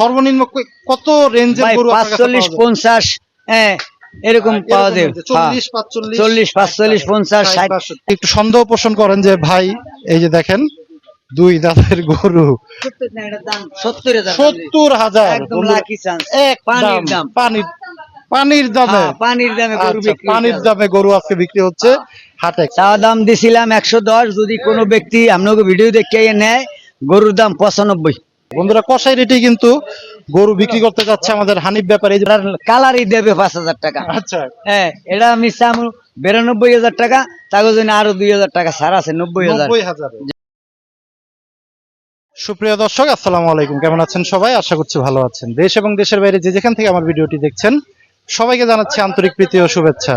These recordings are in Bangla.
সর্বনিম্ন কত রেঞ্জের গরু পাঁচচল্লিশ পঞ্চাশ হ্যাঁ এরকম পাওয়া যায় চল্লিশ পাঁচচল্লিশ চল্লিশ পাঁচচল্লিশ পঞ্চাশ ষাট, একটু সন্দেহ পোষণ করেন যে ভাই এই যে দেখেন দুই দাঁতের গরু। সত্তর হাজার সত্তর হাজার। একদম বন্ধুরা, লাকি চান্স। এক পানির। পানির পানির দামে। হ্যাঁ, পানির দামে গরু আচ্ছা, পানির দামে গরু আজকে বিক্রি হচ্ছে হাটে। চা দাম দিছিলাম একশো দশ যদি কোনো ব্যক্তি আপনাকে ভিডিও দেখে নেয় গরুর দাম পঁচানব্বই। বন্ধুরা কষাই রেটে কিন্তু গরু বিক্রি করতে যাচ্ছে আমাদের হানিফ ব্যাপারে। কালারই দেবে পাঁচ হাজার টাকা। আচ্ছা। হ্যাঁ এটা আমি চাম বিরানব্বই হাজার টাকা তাকে জন্য আরও দুই হাজার টাকা ছাড় আছে নব্বই হাজার। সুপ্রিয় দর্শক আসসালামু আলাইকুম। কেমন আছেন সবাই? আশা করছি ভালো আছেন। দেশ এবং দেশের বাইরে যে যেখান থেকে আমার ভিডিওটি দেখছেন সবাইকে জানাচ্ছি আন্তরিক প্রীতি ও শুভেচ্ছা।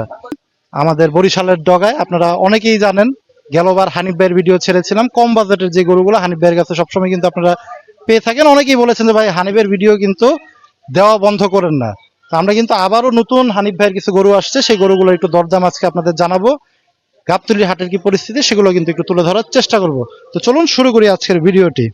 আমাদের বরিশালের ডগায় আপনারা অনেকেই জানেন গেলবার হানিফ ভাইয়ের ভিডিও ছেড়েছিলাম। কম বাজেটের যে গরুগুলো হানিফ ভাইয়ের কাছে সবসময় কিন্তু আপনারা পেয়ে থাকেন। অনেকেই বলেছেন যে ভাই হানিফের ভিডিও কিন্তু দেওয়া বন্ধ করেন না। তো আমরা কিন্তু আবারও নতুন হানিফ ভাইয়ের কিছু গরু আসছে সেই গরুগুলো একটু দরদাম আজকে আপনাদের জানাব। গাবতলির হাটের কি পরিস্থিতি সেগুলো কিন্তু একটু তুলে ধরার চেষ্টা করব। তো চলুন শুরু করি আজকের ভিডিওটি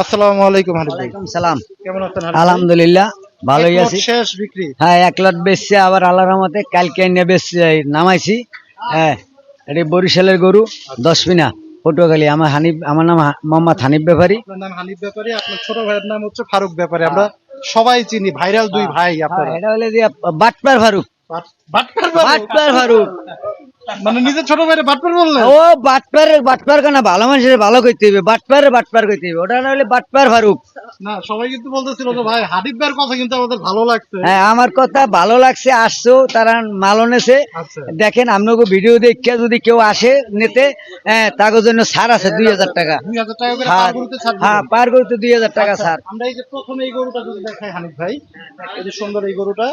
আসসালামু আলাইকুম হানিফ ভাই। সালাম। কেমন আছেন আলহামদুলিল্লাহ ভালোই আছি। শেষ বিক্রি। হ্যাঁ এক লট বেচছে আবার আল্লাহর রহমতে কালকে বেচছে নামাইছি। হ্যাঁ এটি বরিশালের গরু দশ পিনা পটুয়াখালী। আমার হানিফ আমার নাম মোহাম্মদ হানিফ ব্যাপারী। নাম হানিফ ব্যাপারী আপনার ছোট ভাইয়ের নাম হচ্ছে ফারুক ব্যাপারী। আমরা সবাই চিনি ভাইরাল দুই ভাই আপনার। আপনারা এটা হলে যে বাটপার ফারুক। বাটপার ফারুক। মানে নিজের ছোট ভাইয়ের বাটপার বললেন ও বাটপারের বাটপার কেন? ভালো মানুষের ভালো করতে হবে বাটপারের বাটপার করতে হবে ওটা না হলে বাটপার ফারুক। না সবাই কিন্তু বলতেছিল যে ভাই হানিফ ভাইয়ের কথা কিন্তু আমাদের ভালো লাগছে। হ্যাঁ আমার কথা ভালো লাগছে আসছো তারা মাল নেছে আচ্ছা। দেখেন আপনাকে ভিডিও দেখে যদি কেউ আসে নিতে হ্যাঁ তার জন্য ছাড় আছে দুই হাজার টাকা। দুই হাজার টাকা করে হ্যাঁ পার গরুতে ছাড় হ্যাঁ পার করতে দুই হাজার টাকা আচ্ছা, ছাড়। আমরা এই যে প্রথমে এই গরুটা যদি দেখাই হানিফ ভাই এই যে সুন্দর এই গরুটা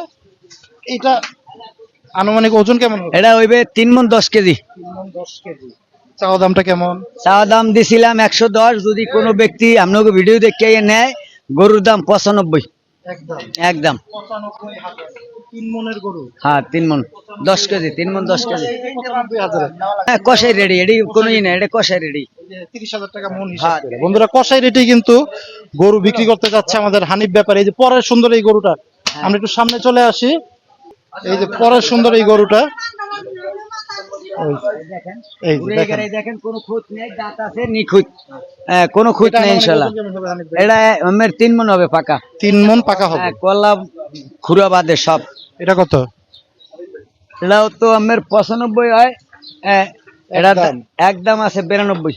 এটা আনুমানিক ওজন কেমন হবে? এটা হইবে তিন মন দশ কেজি। দশ চাওয়া দামটা কেমন? চাওয়া দাম দিছিলাম একশো দশ যদি কোনো ব্যক্তি আপনাকে ভিডিও দেখে নেয় গরুর দাম পঁচানব্বই। একদম। তিন হ্যাঁ তিন মন দশ কেজি তিন মন দশ কেজি। হ্যাঁ কষাই রেডি না এটা কষাই রেডি হ্যাঁ। করে। বন্ধুরা কষাই রেটে কিন্তু গরু বিক্রি করতে যাচ্ছে আমাদের হানিফ ব্যাপারে। এই যে পরের সুন্দর এই গরুটা। হ্যাঁ। আমরা একটু সামনে চলে আসি। এই যে পরের সুন্দর এই গরুটা। এই দেখেন। কোনো খুঁত নেই দাঁত আছে নিখুঁত। হ্যাঁ কোনো খুঁত নেই ইনশাল্লাহ। হবে এটা আমার তিন মন হবে পাকা। তিন মন পাকা হবে। হ্যাঁ কলা খুরা বাদে সব। এটা কত? এটাও তো আমার পঁচানব্বই হয়। এটা। একদম। আছে বিরানব্বই।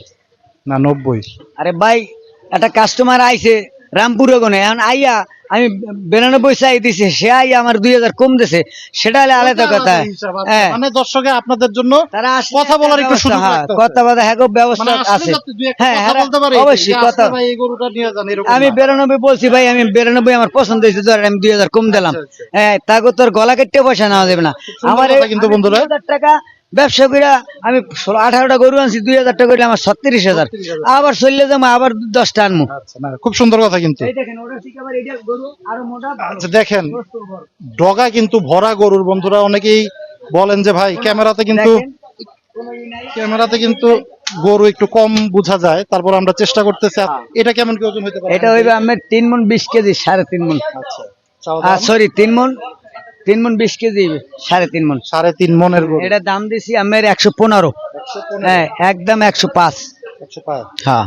না নব্বই। আরে ভাই একটা কাস্টমার আইছে। রামপুরে গনে। এখন আইয়া আমি বিরানব্বই চাই দিছি সে আইয়া আমার দুই হাজার কম দিছে। সেটা হলে আলাদা কথা। হিসাব হ্যাঁ। মানে দর্শকে আপনাদের জন্য তারা কথা বলার একটু সুযোগ হ্যাঁ, কথা বলা হ্যাঁ ব্যবস্থা মানে আছে। হ্যাঁ কথা হ্যাঁ, অবশ্যই কথা আমি বিরানব্বই বলছি ভাই আমি বিরানব্বই আমার পছন্দ হয়েছে ধর আমি দুই হাজার কম দিলাম। আচ্ছা, আচ্ছা। হ্যাঁ তাকে তোর গলা কেটে পয়সা নেওয়া যাবে না। আমার কিন্তু বন্ধুরা। টাকা ব্যবসা করে আমি আঠারোটা গরু আনছি দুই হাজার টাকা করে আমার ছত্রিশ হাজার। আবার চললে যাব আবার দশটা আনব। আচ্ছা খুব সুন্দর কথা কিন্তু। দেখেন ওটা ঠিক আবার এটা গরু আরও মোটা ভালো। আচ্ছা। ডগা কিন্তু ভরা গরুর। বন্ধুরা অনেকেই বলেন যে ভাই ক্যামেরাতে কিন্তু। ক্যামেরাতে কিন্তু গরু একটু কম বোঝা যায়। তারপর আমরা চেষ্টা করতেছি আর এটা কেমন কি ওজন হতে পারে? এটা হইবে আমার তিন মন বিশ কেজি সাড়ে তিন মন আচ্ছা সরি তিন মন তিন মন বিশ কেজি সাড়ে তিন মন সাড়ে তিন মনের গরু। এটা দাম দিছি আমার একশো পনেরো। হ্যাঁ একদম একশো পাঁচ। একশো পাঁচ। হ্যাঁ।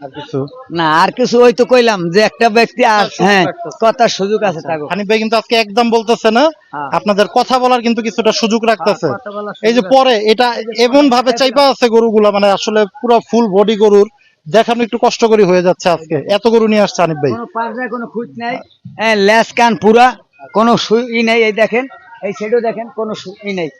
আর কিছু? না আর কিছু ওই তো কইলাম যে একটা ব্যক্তি আর হ্যাঁ কথার সুযোগ আছে হানিফ ভাই কিন্তু আজকে একদম বলতেছে না। হ্যাঁ। আপনাদের কথা বলার কিন্তু কিছুটা সুযোগ রাখতেছে। হ্যাঁ, বলার এই যে পরে এটা এমন ভাবে চাইপা আছে গরুগুলা মানে আসলে পুরো ফুল বডি গরুর। দেখানো একটু কষ্ট করে হয়ে যাচ্ছে আজকে। এত গরু নিয়ে আসছে হানিফ ভাই। কোনো পার্জায় কোনো খুঁজ নাই। হ্যাঁ ল্যাস কান পুরা। কোনো সু- ই নেই এই দেখেন এই সাইডও দেখেন কোনো ই নেই।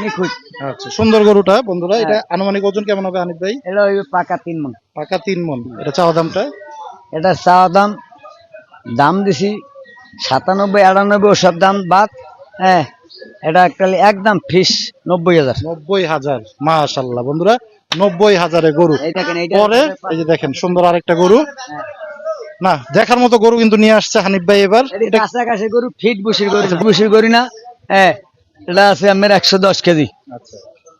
নিখুঁজ আচ্ছা সুন্দর গরুটা বন্ধুরা এটা হ্যাঁ। আনুমানিক ওজন কেমন হবে হানিফ ভাই? এটা হইবে পাকা তিন মন। পাকা তিন মন এটা চাওয়া দামটা? এটা চাওয়া দাম দাম দিছি সাতানব্বই আটানব্বই ওসব দাম বাদ হ্যাঁ এটা একটা একদম ফিস নব্বই হাজার। নব্বই হাজার মাশাল্লাহ বন্ধুরা নব্বই হাজারে গরু। এই দেখেন পরে এই যে দেখেন সুন্দর আরেকটা গরু। হ্যাঁ। না দেখার মতো গরু কিন্তু নিয়ে আসছে হানিফ ভাই এবার। কাছাকাছি গরু ফিট বুসির গরু। বুসির গরু না হ্যাঁ এটা আছে আমার একশো দশ কেজি। আচ্ছা।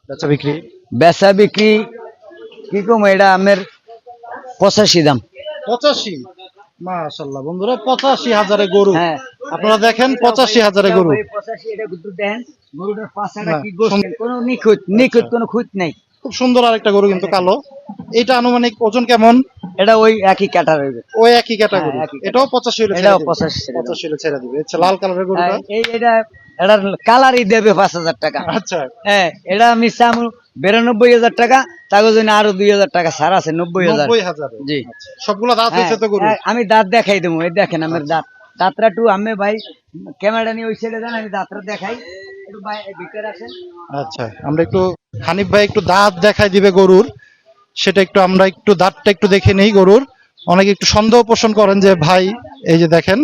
বেচা বিক্রি? বেচা বিক্রি কি কম এটা আমার পঁচাশি দাম। পঁচাশি? মাশাল্লাহ বন্ধুরা পঁচাশি হাজারে গরু। হ্যাঁ। আপনারা দেখেন পঁচাশি হাজারে গরু। এই 85 এটা দুধ দেন। গরুটার পাছাটা না, কি গোছ কোনো নিখুঁত নিখুঁত কোনো খুঁত নাই। খুব সুন্দর আরেকটা গরু কিন্তু কালো। এটা আনুমানিক ওজন কেমন? এটা ওই একই রইবে ওই একই ক্যাটাগরি এটাও পঁচাশি হলে এটাও 85 ছেড়ে দেবে। পঁচাশি হলে ছেড়ে দিবে। আচ্ছা লাল কালারের গরুটা? হ্যাঁ, এই এটা এটার কালারই দেবে পাঁচ হাজার টাকা। আচ্ছা। হ্যাঁ এটা আমি চাম হাজার টাকা তার জন্য আরও দুই হাজার টাকা ছাড় আছে নব্বই হাজার। জি। সবগুলো দাঁত হ্যাঁ, হয়েছে তো গরু হ্যাঁ, আমি দাঁত দেখাই দেবো এই দেখেন আমার দাঁত। দাঁতটা টু আমি ভাই ক্যামেরা নিয়ে ওই সাইডে দেন আমি দাঁতটা দেখাই। একটু ভাই- ভিতরে আসেন। আচ্ছা আমরা একটু হানিফ ভাই একটু দাঁত দেখাই দিবে গরুর। সেটা একটু আমরা একটু দাঁতটা একটু দেখে নেই গরুর। অনেকে একটু সন্দেহ পোষণ করেন যে ভাই এই যে দেখেন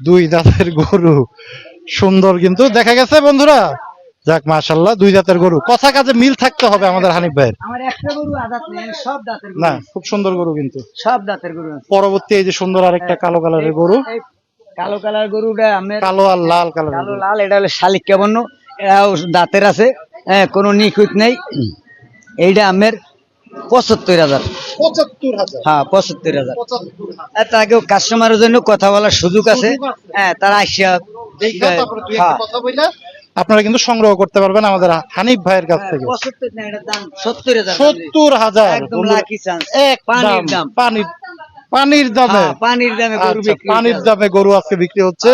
দুই দাঁতের গরু। সুন্দর কিন্তু দেখা গেছে বন্ধুরা। যাক মাশাল্লাহ দুই দাঁতের গরু। কথা কাজে মিল থাকতে হবে আমাদের হানিফ ভাইয়ের। আমার একটা গরু আদাত নেই সব দাঁতের গরু। না খুব সুন্দর গরু কিন্তু। সব দাঁতের গরু আছে। পরবর্তী এই যে সুন্দর আরেকটা কালো কালারের গরু। কালো কালার গরুটা আমি কালো আর লাল কালার কালো লাল এটা হলো শালিক কেবন্য এটাও দাঁতের আছে। হ্যাঁ কোনো নিখুঁত নেই। এইটা আমের পঁচাত্তর হাজার। পঁচাত্তর হাজার। হ্যাঁ পঁচাত্তর হাজার। কাস্টমারের জন্য কথা বলার সুযোগ আছে। হ্যাঁ তারা আসিয়া হ্যাঁ। আপনারা কিন্তু সংগ্রহ করতে পারবেন আমাদের হানিফ ভাইয়ের কাছ থেকে। সত্তর হাজার সত্তর হাজার। একদম লাকি চান্স এক পানির পানির পানির দামে। হ্যাঁ, পানির দামে আচ্ছা, বিক্রি পানির দামে গরু আজকে বিক্রি হচ্ছে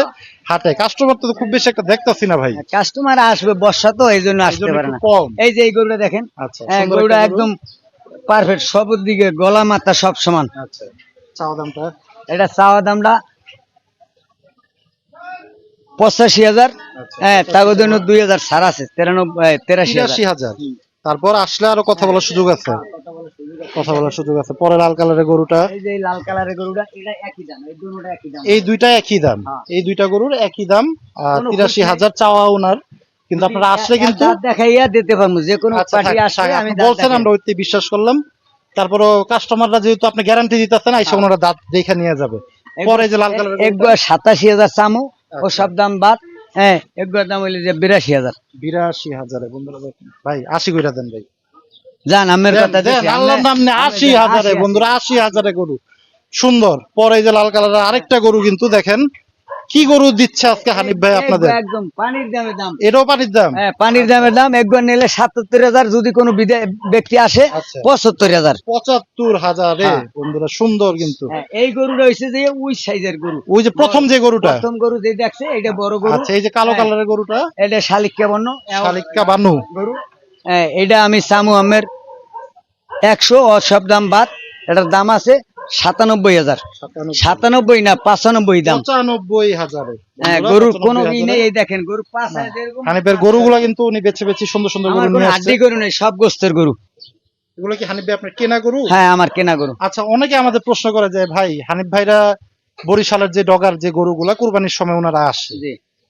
হাটে। কাস্টমার তো খুব বেশি একটা দেখতাছি না ভাই। কাস্টমার আসবে বর্ষা তো এই জন্য আসতে পারে না। এই যে এই গরুটা দেখেন। আচ্ছা গরুটা একদম পারফেক্ট সব দিকে গলা মাথা সব সমান। আচ্ছা। চাওয়া দামটা? এটা চাওয়া দামটা পঁচাশি হাজার। আচ্ছা, হ্যাঁ তার জন্য দুই হাজার ছাড় আছে তেরানব্বই তেরাশি হাজার। তারপর আসলে আরও কথা বলার সুযোগ আছে। কথা বলার সুযোগ আছে। পরে লাল কালারের গরুটা। এই যে লাল কালারের গরুটা এটা একই দাম এই দুটোটা একই দাম। এই দুইটা একই দাম। হ্যাঁ। এই দুইটা গরুর একই দাম তিরাশি হাজার চাওয়া ওনার। কিন্তু আপনারা আসলে কিন্তু দেখাইয়া দিতে পারব যে কোনো আচ্ছা, পার্টি আসলে আমি বলছেন আমরা ওইতে বিশ্বাস করলাম। তারপরও কাস্টমাররা যেহেতু আপনি গ্যারান্টি দিতেছেন আইসা হ্যাঁ। ওনারা দাঁত দেখে নিয়ে যাবে। পরে যে লাল কালারের একবার সাতাশি হাজার চামো ও সব দাম বাদ। হ্যাঁ একবার দাম হইলে যে বিরাশি হাজার। বিরাশি হাজারে বন্ধুরা ভাই আশি কইরা দেন ভাই। জান আমের কথা দিছি, আল্লাহর নাম আমরা আশি হাজারে বন্ধুরা আশি হাজারে গরু। সুন্দর। পরে যে লাল কালারের আরেকটা গরু কিন্তু দেখেন কি গরু দিচ্ছে আজকে হানিফ ভাই আপনাদের? একদম পানির দামের দাম। এটাও পানির দাম? হ্যাঁ পানির দামের দাম একবার নিলে সাতাত্তর হাজার যদি কোনো ব্যক্তি আসে আচ্ছা। পঁচাত্তর হাজার। পঁচাত্তর হাজারে হ্যাঁ। বন্ধুরা সুন্দর কিন্তু। হ্যাঁ, এই গরুটা হয়েছে যে ওই সাইজের গরু। ওই যে প্রথম যে গরুটা? প্রথম গরু যে দেখছে এটা বড় গরু। আচ্ছা এই যে কালো। কালারের গরুটা? এটা শালিকা বর্ণ। শালিকা বানু। গরু। হ্যাঁ, এটা আমি সামু আমের একশো ও সব দাম বাদ। এটার দাম আছে সাতানব্বই হাজার। সাতানব্বই। না পাঁচানব্বই দাম। পঁচানব্বই হাজারে। হ্যাঁ গরুর কোনো ই নেই এই দেখেন গরু পাঁচ যেরকম হানিফের গরুগুলা কিন্তু উনি বেছে বেছে সুন্দর সুন্দর গরু নিয়ে আসছে। গরু নেই সব গোস্তের গরু। এগুলো কি হানিফ ভাই আপনার কেনা গরু? হ্যাঁ আমার কেনা গরু। আচ্ছা অনেকে আমাদের প্রশ্ন করে যে ভাই হানিফ ভাইরা বরিশালের যে ডগার যে গরুগুলা কুরবানির সময় ওনারা আসে।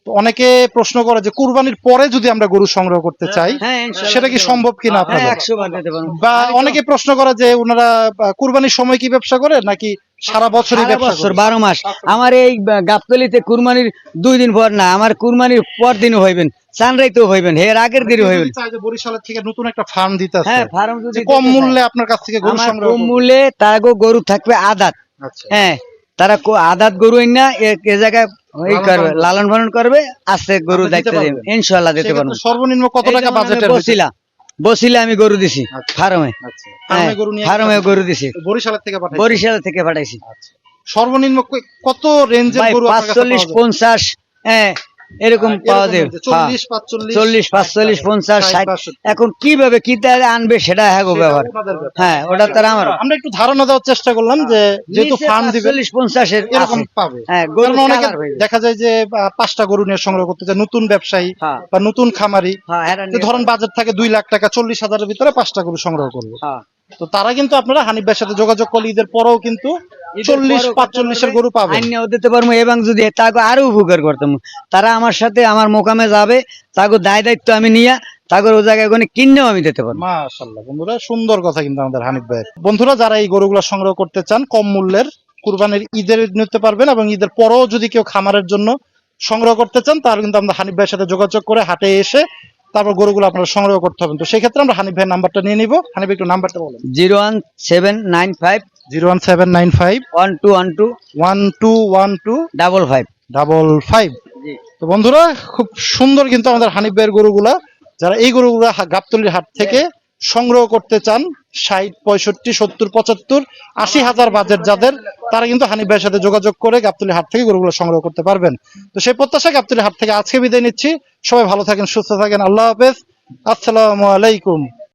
অনেকে প্রশ্ন করে যে কুরবানির পরে যদি আমরা গরু সংগ্রহ করতে চাই হ্যাঁ সেটা কি সম্ভব কিনা। আপনাদের? হ্যাঁ বা অনেকে প্রশ্ন করে যে ওনারা কুরবানির সময় কি ব্যবসা করে নাকি সারা বছরই বছর বারো মাস। আমার এই গাবতলিতে কুরবানির দুই দিন পর না আমার কুরবানির পর দিনও হইবেন চানরাইতেও হইবেন এর আগের দিনও হইবেন। বরিশালের থেকে নতুন একটা ফার্ম দিতে হ্যাঁ ফার্ম যদি কম মূল্যে আপনার কাছ থেকে গরু সংগ্রহ কম মূল্যে তার গরু থাকবে আদাত। আচ্ছা। হ্যাঁ তারা আধাত আদাত গরু না এ- জায়গায় লালন করবে লালন পালন করবে আস্তে গরু দায়িত্ব দেবে? ইনশাল্লাহ দিতে পারব। সর্বনিম্ন কত টাকা বাজেটের বসিলা। বসিলা আমি গরু দিছি আচ্ছা। ফার্মে। আচ্ছা ফার্মে গরু ফার্মে গরু দিছি। বরিশালের থেকে বরিশালের বরিশাল থেকে পাঠাইছি। আচ্ছা। সর্বনিম্ন কত রেঞ্জের গরু আপনার কাছে পাঁচচল্লিশ পাওয়া যায়? পঞ্চাশ হ্যাঁ এরকম হ্যাঁ, পাওয়া এ, চল্লিশ, পাঁচচল্লিশ, পঞ্চাশ ষাট, এখন কীভাবে কি আনবে সেটা হ্যাঁ ব্যাপার। হ্যাঁ ওটা তারা আমার আমরা একটু ধারণা দেওয়ার চেষ্টা করলাম যে যেহেতু ফার্ম দিবে পাঁচচল্লিশ পঞ্চাশের এরকম পাবে। হ্যাঁ অনেকে হয়ে যায়। দেখা যায় যে পাঁচটা গরু নিয়ে সংগ্রহ করতে যায় নতুন ব্যবসায়ী হ্যাঁ। বা নতুন খামারি। হ্যাঁ ধরেন বাজেট থাকে দুই লাখ টাকা চল্লিশ হাজারের ভিতরে পাঁচটা গরু সংগ্রহ করবে। হ্যাঁ। তো তারা কিন্তু আপনারা হানিফ ভাইয়ের সাথে যোগাযোগ করলে ঈদের পরেও কিন্তু চল্লিশ পাঁচচল্লিশের গরু পাবে আইনেও দিতে পারব এবং যদি তাকে আরও উপকার করতাম তারা আমার সাথে আমার মোকামে যাবে তাকে দায় দায়িত্ব আমি নিয়ে ও জায়গায় কিনেও আমি দিতে পারব। মাশাল্লাহ বন্ধুরা সুন্দর কথা কিন্তু আমাদের হানিফ ভাইয়ের বন্ধুরা যারা এই গরুগুলো সংগ্রহ করতে চান কম মূল্যের কুরবানির ঈদের নিতে পারবেন এবং ঈদের পরেও যদি কেউ খামারের জন্য সংগ্রহ করতে চান তাহলে কিন্তু আমরা হানিফ ভাইয়ের সাথে যোগাযোগ করে হাটে এসে তারপর গরুগুলো আপনারা সংগ্রহ করতে হবে। তো সেই ক্ষেত্রে আমরা হানিফ ভাইয়ের নাম্বারটা নিয়ে নিব। হানিফ ভাই একটু নাম্বারটা বলেন। Zero one seven nine five zero one seven nine five one two one two one two one two double five. Double five. তো বন্ধুরা খুব সুন্দর কিন্তু আমাদের হানিফ ভাইয়ের গরুগুলা। যারা এই গরুগুলা গাবতলির হাট থেকে সংগ্রহ করতে চান ষাট পঁয়ষট্টি সত্তর পঁচাত্তর আশি হাজার বাজেট যাদের তারা কিন্তু হানিফ ভাইয়ের সাথে যোগাযোগ করে গাবতলির হাট থেকে গরুগুলো সংগ্রহ করতে পারবেন। তো সেই প্রত্যাশা গাবতলির হাট থেকে আজকে বিদায় নিচ্ছি। সবাই ভালো থাকেন সুস্থ থাকেন। আল্লাহ হাফেজ। আসসালামু আলাইকুম।